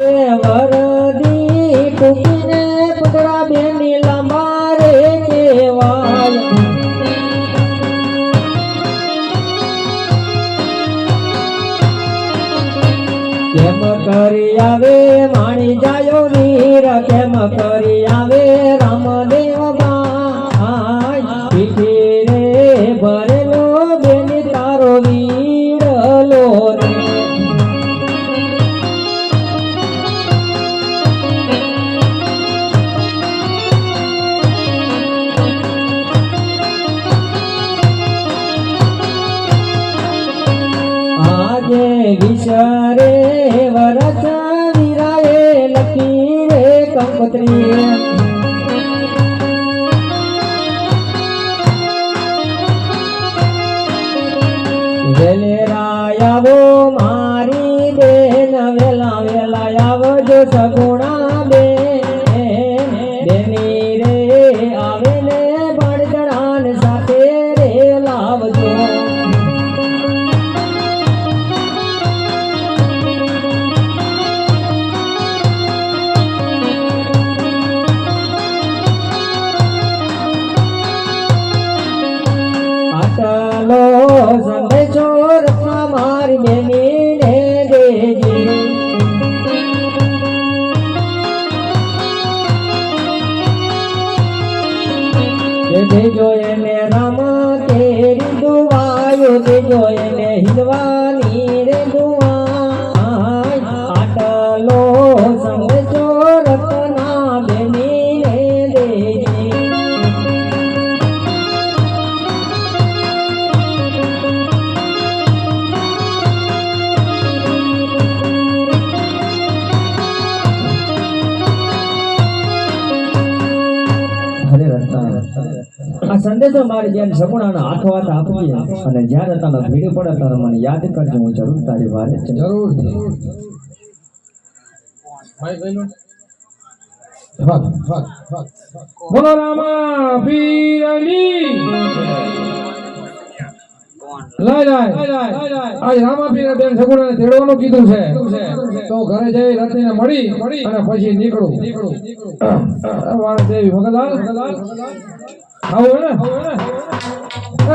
વરદી ટૂંકીને પુતળા બેની લાંબા રે કેવાય કેમ કરી આવે માણી જાયો નીર કેમ કરી આવે રામદેવ વિચારે વરસ વિરાએ લખી રે કંકોત્રી વેલે રાયાવો મારી બેન વેલા વેલા આવજો સગુણા દેજો એને રામ કેરી દુવાયો દેજો એને હિંદવાની આ સંદેશો મારી જેમ સગુણાના હાથો હાથ આપજે અને જ્યારે તને ભીડ પડે ત્યારે મને યાદ કરજો હું જરૂર તારી વારે જરૂર બોલો રામા પીરની લાય લાય આજ રામા પીર બેન સગુણાને તેડવાનું કીધું છે. તો ઘરે જઈ રત્નીને મળી અને પછી નીકળું. વાળ દેવી ભગલાલ આવું હે ને?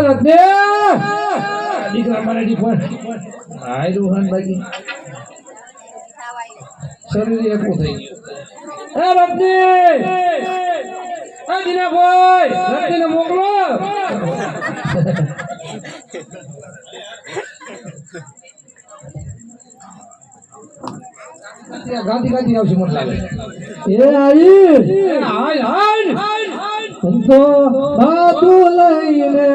રત્ને દીકરા મારે બાકી. શરીર એકું થઈ ગયું. એ રત્ની એ દીનાભાઈ રત્નીને મોકલો. ગાંધી ગાંધી આવશે મને લાગે એ આવી એ હાય હાય હું તો બાતું લઈને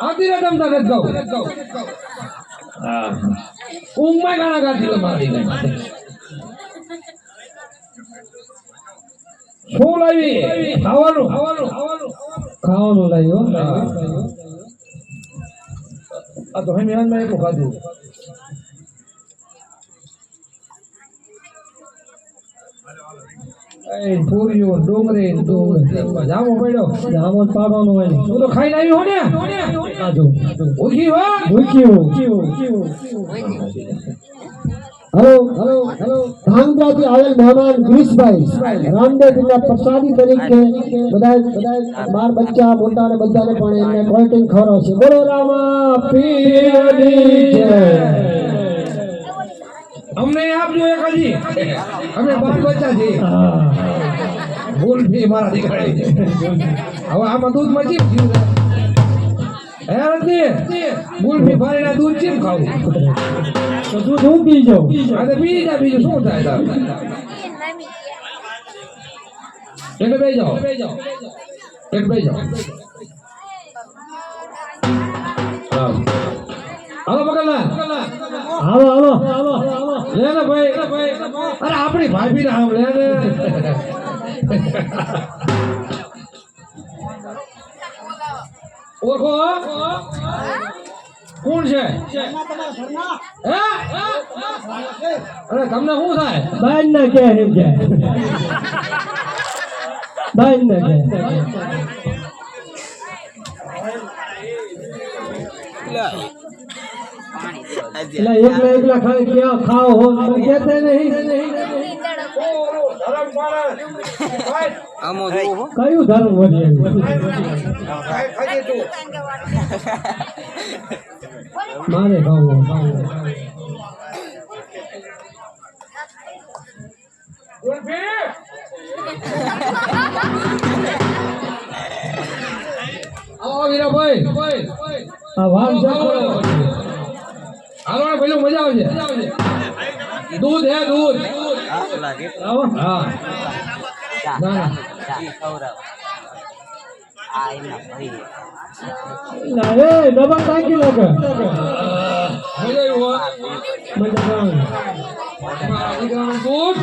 આધી રાત અમતા નથી ગાઉં હા ઊંઘમાં ગાણા ગાતી લે મારી શું લાવી ખાવાનું ખાવાનું ખાવાનું ખાવાનું લાવ્યો આ તો હમી હાલમાં એકું ખાધું પૂરીઓ ડુંગળી જામો પડ્યો. જામો પાડવાનું હોય ને. તો ખાઈને આવ્યો હો ને. આજો ઉઠી હો. ભૂખ્યું હેલો હેલો હેલો. આવેલ મહેમાન ગિરીશભાઈ રામદેવના પ્રસાદી તરીકે બધા બધા બાર બચ્ચા મોટા ને બધાને પણ એમને કોલ્ડ ડ્રિંક ખવડાવશે બોલો રામા પીરની જય. અમને આપજો એક હજી. અમે બાર બચ્ચા છીએ. ભૂલથી મારા દીકરા હવે આમાં દૂધમાં ચીમ થયું હે રજની દૂધ ચીમ ખાવું? તો દૂધ હું પી જાઉં? તો પી જા બીજું શું થાય તાર? એટલે બે જાઓ. એક બે જાઓ. હાલો પકડલા. હાલો હાલો. લે ને ભાઈ. અરે આપણી ભાભી ને આમ લે ને. ઓળખો કોણ છે? અરે તમને શું થાય? બાજ ના કે એમ કે. બાજ ના કે એટલે એકલા એકલા ખાલી ક્યાં ખાઓ હો? કહેતે નહીં. કયું ધર્મ વધે મારે ખાવું આવો વીરાભાઈ. આ વાલ છે હાલો આવશે દૂધ હે દૂધ. હા, ના ના. એ ડબલ ટાંકી લાગે મજા આવી મજા આવે. મારા દૂધ.